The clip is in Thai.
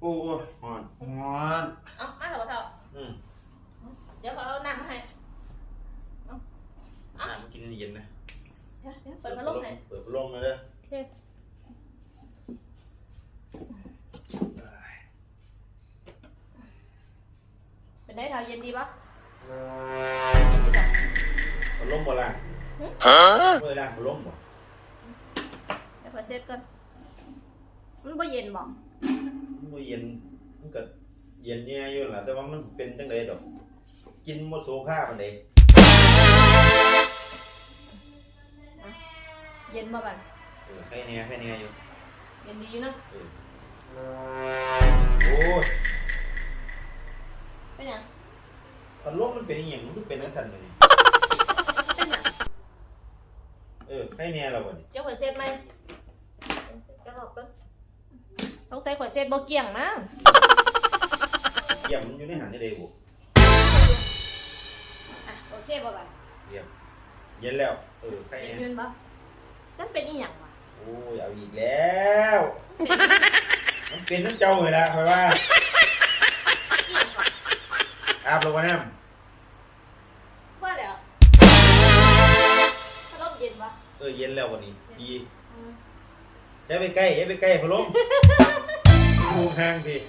โอ้ยหอนงอนเอามาเถอะเถอะอืมเดี๋ยวเขาเอาน้ำมาให้น้ำมันกินเย็นนะเดี๋ยวเดี๋ยวเปิดพัดลมให้เปิดพัดลมมาเด้อโอเคเป็นได้เท่าเย็นดีปะเย็นดีปะพัดลมบ่ล่างเมื่อล่างพัดลมบ่เดี๋ยวขอเซตก่อนมันบ่เย็นบ่มัน บ่เย็นมันก็เย็นเนี่ยอยู่ล่ะแต่ว่ามันเป็นจังไดดอก กินบ่โซค่าปานใดเย็นบ่บัดเออให้แน่ให้แน่อยู่เย็นดีอยู่เนาะโอ้ยเป็นหยังพัดลมมันเป็นอหยังมันคือเป็นจังซั่นบัดนี้เป็นหยังเออให้แน่แล้วบัดนี้เดี๋ยวขอเซตไหมจะหลอกก่อน ต้องใส่ขวดเซตบ่เกี่ยงมั้งเยี่ยมมันอยู่ในหันนี่เด้บ่อะโอเคบ่บัดเยี่ยมเย็นแล้ว เออใครเย็นแน่ยืนบ่จันเป็นอีหยังวะโอ้ยเอาอีกแล้วมันเป็นน้ำเจ้าเลยละคอยว่าอีหยังวะอาบลงมาน้ว่าแล้วพัดลมเย็นวะำเออเย็นแล้ววันนี้ ดี อืมอย่าไปใกล้อย่าไปใกล้พัดลมดูห่างสิเ